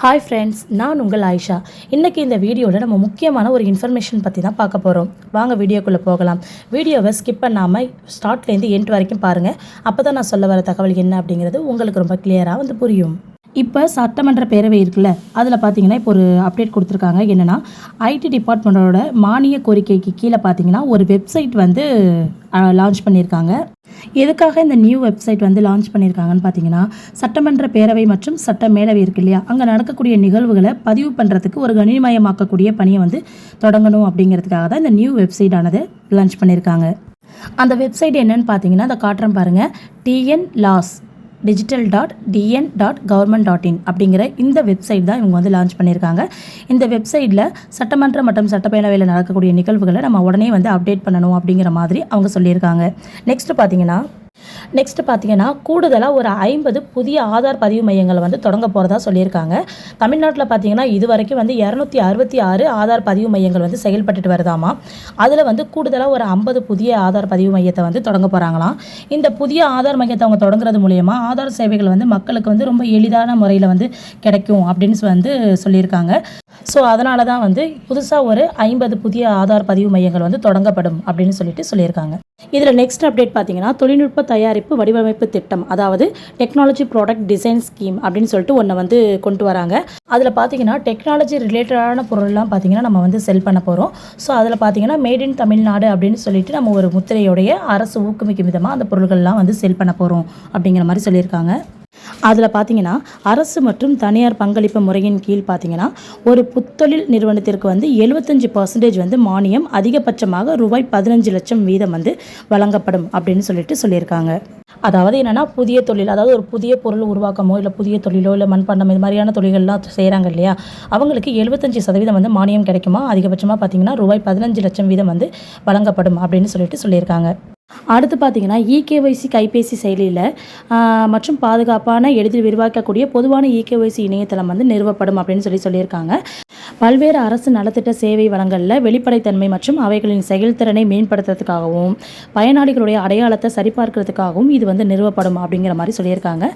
Hi friends நான் உங்கள் ஆயிஷா. இன்றைக்கி இந்த வீடியோவில் நம்ம முக்கியமான ஒரு இன்ஃபர்மேஷன் பற்றி தான் பார்க்க போகிறோம் வாங்க வீடியோக்குள்ளே போகலாம். வீடியோவை ஸ்கிப் பண்ணாமல் ஸ்டார்ட்லேருந்து எண்ட் வரைக்கும் பாருங்கள் அப்போ தான் நான் சொல்ல வர தகவல் என்ன அப்படிங்கிறது உங்களுக்கு ரொம்ப கிளியராக வந்து புரியும். இப்போ சட்டமன்ற பேரவை இருக்குல்ல அதில் பார்த்தீங்கன்னா இப்போ ஒரு அப்டேட் கொடுத்துருக்காங்க. என்னென்னா ஐடி டிபார்ட்மெண்ட்டோட மானிய கோரிக்கைக்கு கீழே பார்த்தீங்கன்னா ஒரு வெப்சைட் வந்து லான்ச் பண்ணியிருக்காங்க. எதுக்காக இந்த நியூ வெப்சைட் வந்து லான்ச் பண்ணியிருக்காங்கன்னு பார்த்தீங்கன்னா சட்டமன்ற பேரவை மற்றும் சட்ட மேலவை இருக்கு இல்லையா? அங்கே நடக்கக்கூடிய நிகழ்வுகளை பதிவு பண்ணுறதுக்கு ஒரு கணினிமயமாக்கக்கூடிய பணியை வந்து தொடங்கணும் அப்படிங்கிறதுக்காக தான் இந்த நியூ வெப்சைட் ஆனது லான்ச் பண்ணியிருக்காங்க. அந்த வெப்சைட் என்னன்னு பார்த்தீங்கன்னா அதை காட்டுறேன் பாருங்கள் TN laws digital dot TN dot government dot in அப்படிங்கிற இந்த வெப்சைட் தான் இவங்க வந்து லான்ச் பண்ணியிருக்காங்க. இந்த வெப்சைட்டில் சட்டமன்ற மற்றும் சட்டப்பேரவையில் நடக்கக்கூடிய நிகழ்வுகளை நம்ம உடனே வந்து அப்டேட் பண்ணணும் அப்படிங்கிற மாதிரி அவங்க சொல்லியிருக்காங்க. நெக்ஸ்ட் பார்த்தீங்கன்னா நெக்ஸ்ட் பார்த்தீங்கன்னா கூடுதலாக ஒரு ஐம்பது புதிய ஆதார் பதிவு மையங்களை வந்து தொடங்க போகிறதா சொல்லியிருக்காங்க. தமிழ்நாட்டில் பார்த்தீங்கன்னா இது வரைக்கும் வந்து இரநூத்தி அறுபத்தி ஆறு ஆதார் பதிவு மையங்கள் வந்து செயல்பட்டுட்டு வருதாமா? அதில் வந்து கூடுதலாக ஒரு ஐம்பது புதிய ஆதார் பதிவு மையத்தை வந்து தொடங்க போகிறாங்களாம் இந்த புதிய ஆதார் மையத்தை அவங்க தொடங்குறது மூலயமா ஆதார் சேவைகள் வந்து மக்களுக்கு வந்து ரொம்ப எளிதான முறையில் வந்து கிடைக்கும் அப்படின்னு வந்து சொல்லியிருக்காங்க. ஸோ அதனால தான் வந்து புதுசாக ஒரு ஐம்பது புதிய ஆதார் பதிவு மையங்கள் வந்து தொடங்கப்படும் அப்படின்னு சொல்லிட்டு சொல்லியிருக்காங்க. இதில் நெக்ஸ்ட் அப்டேட் பார்த்தீங்கன்னா தொழில்நுட்ப தயாரிப்பு வடிவமைப்பு திட்டம் அதாவது டெக்னாலஜி ப்ராடக்ட் டிசைன் ஸ்கீம் அப்படின்னு சொல்லிட்டு ஒன்று வந்து கொண்டு வராங்க. அதில் பார்த்தீங்கன்னா டெக்னாலஜி ரிலேட்டடான பொருள்லாம் பார்த்தீங்கன்னா நம்ம வந்து செல் பண்ண போகிறோம் ஸோ அதில் பார்த்தீங்கன்னா மேட் இன் தமிழ்நாடு அப்படின்னு சொல்லிட்டு நம்ம ஒரு முத்திரையுடைய அரசு ஊக்குவிக்கும் விதமாக அந்த பொருள்கள்லாம் வந்து செல் பண்ண போகிறோம் அப்படிங்கிற மாதிரி சொல்லியிருக்காங்க. அதில் பார்த்தீங்கன்னா அரசு மற்றும் தனியார் பங்களிப்பு முறையின் கீழ் பார்த்தீங்கன்னா ஒரு புத்தொழில் நிறுவனத்திற்கு வந்து எழுபத்தஞ்சு பர்சன்டேஜ் வந்து மானியம் அதிகபட்சமாக ரூபாய் பதினஞ்சு லட்சம் வீதம் வந்து வழங்கப்படும் அப்படின்னு சொல்லிட்டு சொல்லியிருக்காங்க. அதாவது என்னென்னா புதிய தொழில் அதாவது ஒரு புதிய பொருள் உருவாக்கமோ இல்லை புதிய தொழிலோ இல்லை மண்பாண்டம் இது மாதிரியான தொழில்கள்லாம் செய்கிறாங்க இல்லையா? அவங்களுக்கு எழுபத்தஞ்சு சதவீதம் வந்து மானியம் கிடைக்குமா? அதிகபட்சமாக பார்த்தீங்கன்னா ரூபாய் பதினஞ்சு லட்சம் வீதம் வந்து வழங்கப்படும் அப்படின்னு சொல்லிட்டு சொல்லியிருக்காங்க. அடுத்து பார்த்தீங்கன்னா இகேஒய்சி கைபேசி செயலியில் மற்றும் பாதுகாப்பான எளிதில் விரிவாக்கக்கூடிய பொதுவான இகேஒய்சி இணையதளம் வந்து நிறுவப்படும் அப்படின்னு சொல்லி சொல்லியிருக்காங்க. பல்வேறு அரசு நலத்திட்ட சேவை வளங்களில் வெளிப்படைத்தன்மை மற்றும் அவைகளின் செயல்திறனை மேம்படுத்துறதுக்காகவும் பயனாளிகளுடைய அடையாளத்தை சரிபார்க்கிறதுக்காகவும் இது வந்து நிறுவப்படும் அப்படிங்கிற மாதிரி சொல்லியிருக்காங்க.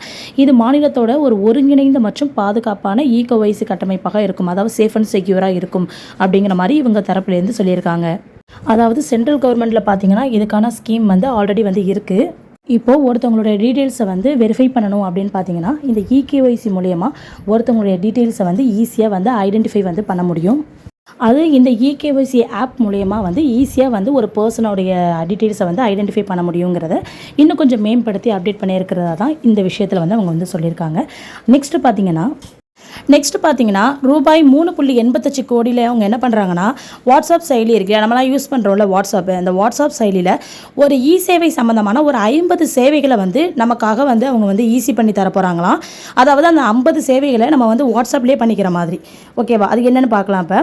இது மாநிலத்தோட ஒரு ஒருங்கிணைந்த மற்றும் பாதுகாப்பான ஈகோவைசி கட்டமைப்பாக இருக்கும். அதாவது சேஃப் அண்ட் செக்யூராக இருக்கும் அப்படிங்கிற மாதிரி இவங்க தரப்புலேருந்து சொல்லியிருக்காங்க. அதாவது சென்ட்ரல் கவர்மெண்ட்டில் பார்த்தீங்கன்னா இதுக்கான ஸ்கீம் வந்து ஆல்ரெடி வந்து இருக்குது இப்போது ஒருத்தவங்களுடைய டீட்டெயில்ஸை வந்து வெரிஃபை பண்ணணும் அப்படின்னு பார்த்தீங்கன்னா இந்த இகேஒய்சி மூலயமா ஒருத்தவங்களுடைய டீட்டெயில்ஸை வந்து ஈஸியாக வந்து ஐடென்டிஃபை வந்து பண்ண முடியும். அது இந்த இகேஒய்சி ஆப் மூலயமா வந்து ஈஸியாக வந்து ஒரு பர்சனோடைய டீட்டெயில்ஸை வந்து ஐடென்டிஃபை பண்ண முடியுங்கிறத இன்னும் கொஞ்சம் மேம்படுத்தி அப்டேட் பண்ணியிருக்கிறதா தான் இந்த விஷயத்தில் வந்து அவங்க வந்து சொல்லியிருக்காங்க. நெக்ஸ்ட்டு பார்த்தீங்கன்னா நெக்ஸ்ட் பார்த்தீங்கன்னா ரூபாய் மூணு புள்ளி எண்பத்தஞ்சு கோடியில் அவங்க என்ன பண்ணுறாங்கன்னா வாட்ஸ்அப் செயலி இருக்கு. நம்மளாம் யூஸ் பண்ணுறோம்ல வாட்ஸ்அப் அந்த வாட்ஸ்அப் செயலியில் ஒரு இ சேவை சம்மந்தமான ஒரு ஐம்பது சேவைகளை வந்து நமக்காக வந்து அவங்க வந்து ஈஸி பண்ணி தர போகிறாங்களாம் அதாவது அந்த ஐம்பது சேவைகளை நம்ம வந்து வாட்ஸ்அப்லேயே பண்ணிக்கிற மாதிரி. ஓகேவா அது என்னென்னு பார்க்கலாம் இப்போ.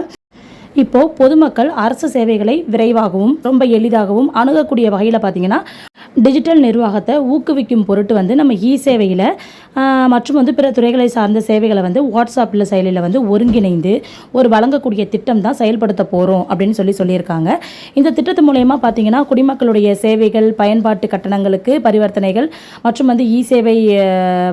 இப்போது பொதுமக்கள் அரசு சேவைகளை விரைவாகவும் ரொம்ப எளிதாகவும் அணுகக்கூடிய வகையில் பார்த்தீங்கன்னா டிஜிட்டல் நிர்வாகத்தை ஊக்குவிக்கும் பொருட்டு வந்து நம்ம இ சேவையில் மற்றும் வந்து பிற துறைகளை சார்ந்த சேவைகளை வந்து வாட்ஸ்அப்பில் செயலியில் வந்து ஒருங்கிணைந்து ஒரு வழங்கக்கூடிய திட்டம் தான் செயல்படுத்த போகிறோம் அப்படின்னு சொல்லி சொல்லியிருக்காங்க. இந்த திட்டத்து மூலயமா பார்த்தீங்கன்னா குடிமக்களுடைய சேவைகள் பயன்பாட்டு கட்டணங்களுக்கு பரிவர்த்தனைகள் மற்றும் வந்து இ சேவை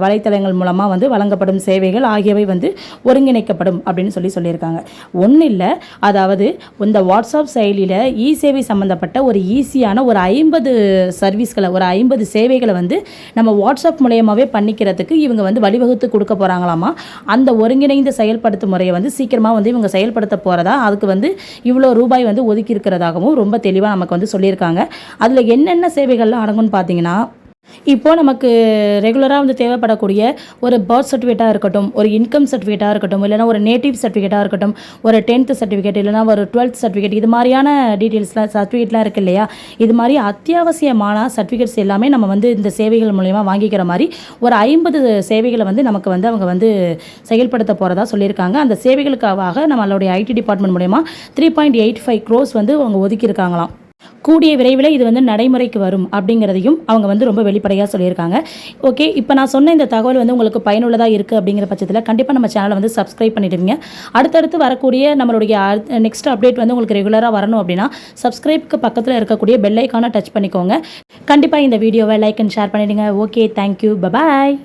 வலைத்தளங்கள் மூலமாக வந்து வழங்கப்படும் சேவைகள் ஆகியவை வந்து ஒருங்கிணைக்கப்படும் அப்படின்னு சொல்லி சொல்லியிருக்காங்க. ஒன்றும் இல்லை அதாவது இந்த வாட்ஸ்அப் செயலியில் இ சேவை சம்மந்தப்பட்ட ஒரு ஈஸியான ஒரு ஐம்பது சர்வீஸ் சர்வீஸ்களை ஒரு ஐம்பது சேவைகளை வந்து நம்ம வாட்ஸ்அப் மூலயமாவே பண்ணிக்கிறதுக்கு இவங்க வந்து வழிவகுத்து கொடுக்க போகிறாங்களாமா அந்த ஒருங்கிணைந்த செயல்படுத்தும் முறையை வந்து சீக்கிரமாக வந்து இவங்க செயல்படுத்த போகிறதா அதுக்கு வந்து இவ்வளோ ரூபாய் வந்து ஒதுக்கி இருக்கிறதாகவும் ரொம்ப தெளிவாக நமக்கு வந்து சொல்லியிருக்காங்க. அதில் என்னென்ன சேவைகள்லாம் அடங்கும்னு பார்த்தீங்கன்னா இப்போது நமக்கு ரெகுலராக வந்து தேவைப்படக்கூடிய ஒரு பர்த் சர்டிஃபிகேட்டாக இருக்கட்டும் ஒரு இன்கம் சர்டிஃபிகேட்டாக இருக்கட்டும் இல்லைனா ஒரு நேட்டிவ் சர்டிஃபிகேட்டாக இருக்கட்டும் ஒரு டென்த்து சர்டிஃபிகேட் இல்லைனா ஒரு டுவெல்த் சர்டிஃபிகேட் இது மாதிரியான டீட்டெயில்ஸ்லாம் சர்டிஃபிகேட்லாம் இருக்குது இல்லையா? இது மாதிரி அத்தியாவசியமான சர்டிஃபிகேட்ஸ் எல்லாமே நம்ம வந்து இந்த சேவைகள் மூலயமா வாங்கிக்கிற மாதிரி ஒரு ஐம்பது சேவைகளை வந்து நமக்கு வந்து அவங்க வந்து செயல்படுத்த போகிறதா சொல்லியிருக்காங்க. அந்த சேவைகளுக்காக நம்மளுடைய ஐடி டிபார்ட்மெண்ட் மூலயமா three point eight five crores வந்து அவங்க ஒதுக்கியிருக்காங்களாம். கூடிய விரைவில் இது வந்து நடைமுறைக்கு வரும் அப்படிங்கிறதையும் அவங்க வந்து ரொம்ப வெளிப்படையாக சொல்லியிருக்காங்க. ஓகே இப்போ நான் சொன்ன இந்த தகவல் வந்து உங்களுக்கு பயனுள்ளதாக இருக்குது அப்படிங்கிற பட்சத்தில் கண்டிப்பாக நம்ம சேனலை வந்து சப்ஸ்கிரைப் பண்ணிடுவீங்க. அடுத்தடுத்து வரக்கூடிய நம்மளுடைய நெக்ஸ்ட் அப்டேட் வந்து உங்களுக்கு ரெகுலராக வரணும் அப்படின்னா சப்ஸ்கிரைப்க்கு பக்கத்தில் இருக்கக்கூடிய பெல்லைக்கான டச் பண்ணிக்கோங்க. கண்டிப்பாக இந்த வீடியோவை லைக் அண்ட் ஷேர் பண்ணிவிடுங்க okay thank you bye bye